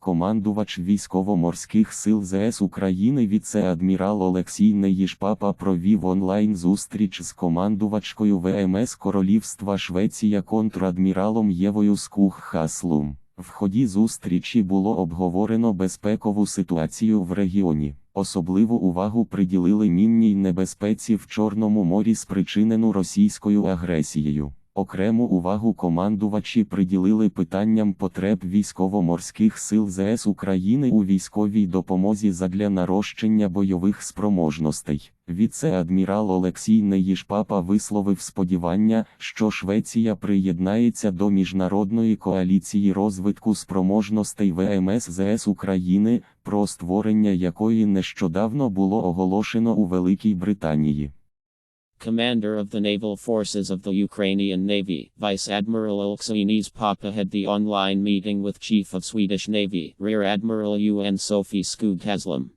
командувач військово-морських сил ЗС України віце-адмірал Олексій Неїшпапа провів онлайн-зустріч з командувачкою ВМС Королівства Швеція контрадміралом Євою Скух Хаслум. В ході зустрічі було обговорено безпекову ситуацію в регіоні. Особливу увагу приділили мінній небезпеці в Чорному морі, спричинену російською агресією. Окрему увагу командувачі приділили питанням потреб військово-морських сил ЗС України у військовій допомозі задля нарощення бойових спроможностей. Віце-адмірал Олексій Неїшпапа висловив сподівання, що Швеція приєднається до міжнародної коаліції розвитку спроможностей ВМС ЗС України, про створення якої нещодавно було оголошено у Великій Британії. Commander of the Naval Forces of the Ukrainian Navy, Vice Admiral Oleksiy Papa had the online meeting with Chief of Swedish Navy, Rear Admiral UN Sophie Skog Haslam.